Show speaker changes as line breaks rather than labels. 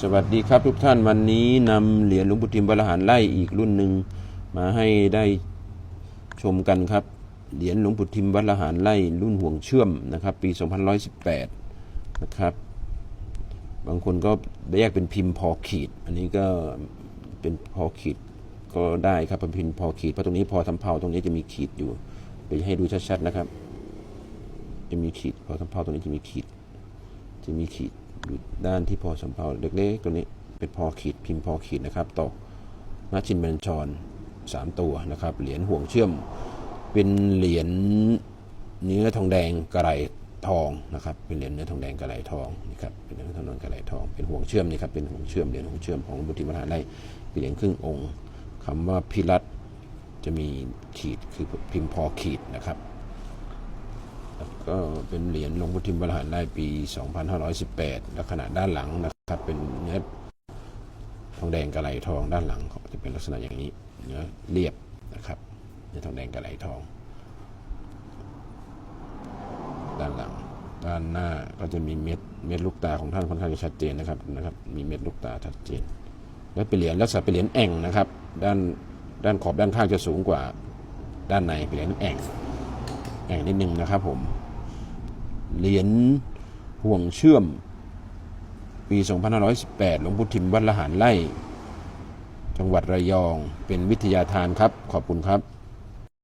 สวัสดีครับทุกท่านวันนี้นำเหรียญหลวงปู่ทิมวรหารไล่อีกรุ่นหนึ่งมาให้ได้ชมกันครับ เหรียญหลวงปู่ทิมวัดละหารไล่รุ่นห่วงเชื่อมนะครับปี2118นะครับบางคนก็แยกเป็นพิมพ์พอขีด อันนี้ก็เป็นพอขีดก็ได้ครับเป็นพิมพ์พอขีดเพราะตรงนี้พอทำเผาตรงนี้จะมีขีดอยู่ไปให้ดูชัดๆนะครับ จะมีขีดพอทำเผาตรงนี้จะมีขีดจะมีขีด ด้านที่พอสำเภาเล็กๆตัวนี้เป็นพอขีดพิมพ์พอขีดนะครับตอกนาชินบัญชรสามตัวนะครับเหรียญห่วงเชื่อม เป็นเหรียญเนื้อทองแดงกระไรทองนะครับเป็นเหรียญเนื้อทองแดงกระไรทองนี่ครับเป็นเนื้อทองแดงกระไรทองเป็นห่วงเชื่อมนี่ครับเป็นห่วงเชื่อมเหรียญห่วงเชื่อมของบุตรมหาไล่เป็นเหรียญครึ่งองค์คำว่าพิรัตจะมีขีดคือพิมพ์พอขีดนะครับ ก็เป็นเหรียญหลวงพุทิมบรหารได้ปี 2518ลักษณะด้านหลังนะครับเป็นเนื้อทองแดงกระไหลทองด้านหลังจะเป็นลักษณะอย่างนี้เนื้อเรียบนะครับเนื้อทองแดงกระไหลทอง ด้านหลัง ด้านหน้าก็จะมีเม็ดเม็ดลูกตาของท่านค่อนข้างจะชัดเจนนะครับนะครับ มีเม็ดลูกตาชัดเจน และเป็นเหรียญลักษณะเป็นเหรียญแอ่งนะครับ ด้านด้านขอบด้านข้างจะสูงกว่าด้านในเป็นเหรียญแอ่งแอ่งนิดนึงนะครับผม เหรียญห่วงเชื่อม ปี 2518 หลวงพุทิมวัดละหารไล่ จังหวัดระยอง เป็นวิทยาทานครับ ขอบคุณครับ